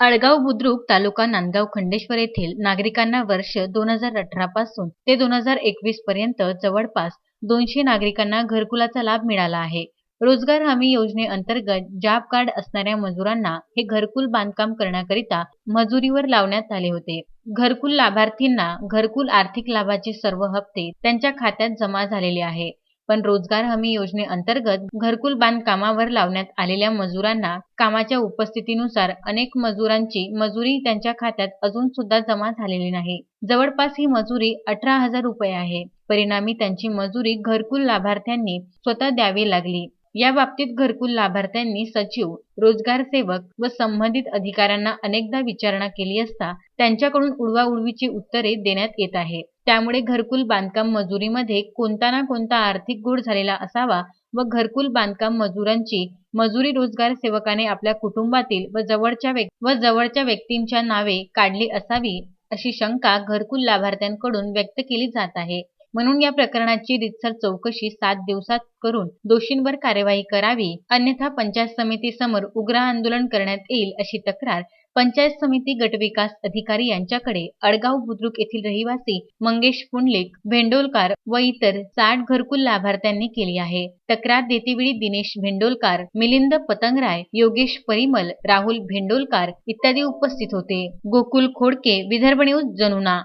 अळगाव बुद्रुक तालुका नांदगाव खंडेश्वर येथील नागरिकांना वर्ष दोन हजार अठरा पासून ते दोन हजार एकवीस पर्यंत जवळपास दोनशे नागरिकांना घरकुलाचा लाभ मिळाला आहे. रोजगार हमी योजनेअंतर्गत जॉब कार्ड असणाऱ्या मजुरांना हे घरकुल बांधकाम करण्याकरिता मजुरीवर लावण्यात आले होते. घरकुल लाभार्थींना घरकुल आर्थिक लाभाचे सर्व हप्ते त्यांच्या खात्यात जमा झालेले आहे. पण रोजगार हमी योजनेअंतर्गत घरकुल बांधकामावर लावण्यात आलेल्या मजुरांना कामाच्या उपस्थितीनुसार अनेक मजुरांची मजुरी त्यांच्या खात्यात अजून सुद्धा जमा झालेली नाही. जवळपास ही मजुरी अठरा हजार रुपये आहे. परिणामी त्यांची मजुरी घरकुल लाभार्थ्यांनी स्वतः द्यावी लागली. या बाबतीत घरकुल लाभार्थ्यांनी सचिव रोजगार सेवक व संबंधित अधिकाऱ्यांना अनेकदा विचारणा केली असता त्यांच्याकडून उडवाउडवीची उत्तरे देण्यात येत आहे. त्यामुळे घरकुल बांधकाम मजुरीमध्ये कोणता ना कोणता आर्थिक घोड झालेला असावा व घरकुल बांधकाम मजुरांची मजुरी रोजगार सेवकाने आपल्या कुटुंबातील व जवळच्या व जवळच्या व्यक्तींच्या नावे काढली असावी अशी शंका घरकुल लाभार्थ्यांकडून व्यक्त केली जात आहे. म्हणून या प्रकरणाची रितसर चौकशी सात दिवसात करून दोषींवर कार्यवाही करावी. अन्यथा पंचायत समिती समोर उग्र आंदोलन करण्यात येईल अशी तक्रार पंचायत समिती गटविकास अधिकारी यांच्याकडे अडगाव बुद्रुक येथील रहिवासी मंगेश पुंडलिक भेंडोलकार व इतर साठ घरकुल लाभार्थ्यांनी केली आहे. तक्रार देतेवेळी दिनेश भेंडोलकार मिलिंद पतंगराय योगेश परिमल राहुल भेंडोलकार इत्यादी उपस्थित होते. गोकुल खोडके विदर्भ न्यूज जनुना